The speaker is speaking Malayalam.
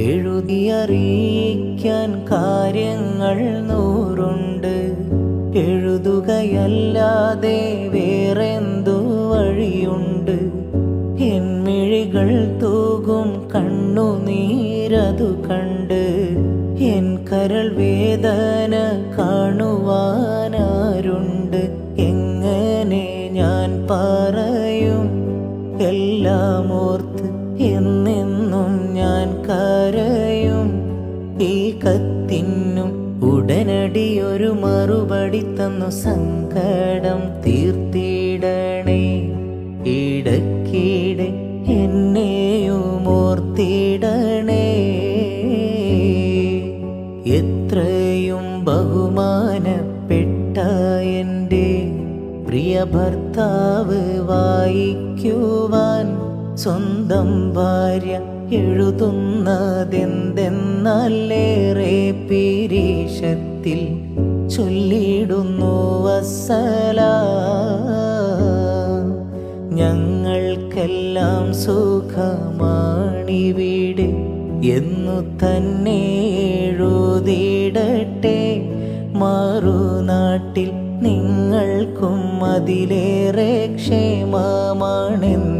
എഴുതിയറിയിക്കാൻ കാര്യങ്ങൾ നൂറുണ്ട്. എഴുതുകയല്ലാതെ വേറെന്തു വഴിയുണ്ട്? എന്മിഴികൾ തൂകും കണ്ണു കണ്ണുനീരതു കണ്ട്. എൻ കരൾ വേദന കാണുവാനാരുണ്ട്. എങ്ങനെ ഞാൻ പറയും? എല്ലാം ഓർത്ത് എന്നെന്നും ഞാൻ ഈ കത്തിനും ഉടനടി ഒരു മറുപടി തന്നു സങ്കടം തീർത്തിടണേ. ഇടക്കിടെ എന്നെയും ഓർത്തിടണേ എത്രയും ബഹുമാനപ്പെട്ട എന്റെ പ്രിയ ഭർത്താവ് വായിക്കുവാൻ സ്വന്തം ഭാര്യ എഴുതുന്നതെന്തെന്നല്ലേറെ പീരീഷത്തിൽ ചൊല്ലിടുന്നു വസല. ഞങ്ങൾക്കെല്ലാം സുഖമാണിവിടെ എന്നു തന്നെ എഴുതിയിടട്ടെ. മറുനാട്ടിൽ നിങ്ങൾക്കും അതിലേറെ ക്ഷേമമാണെന്നു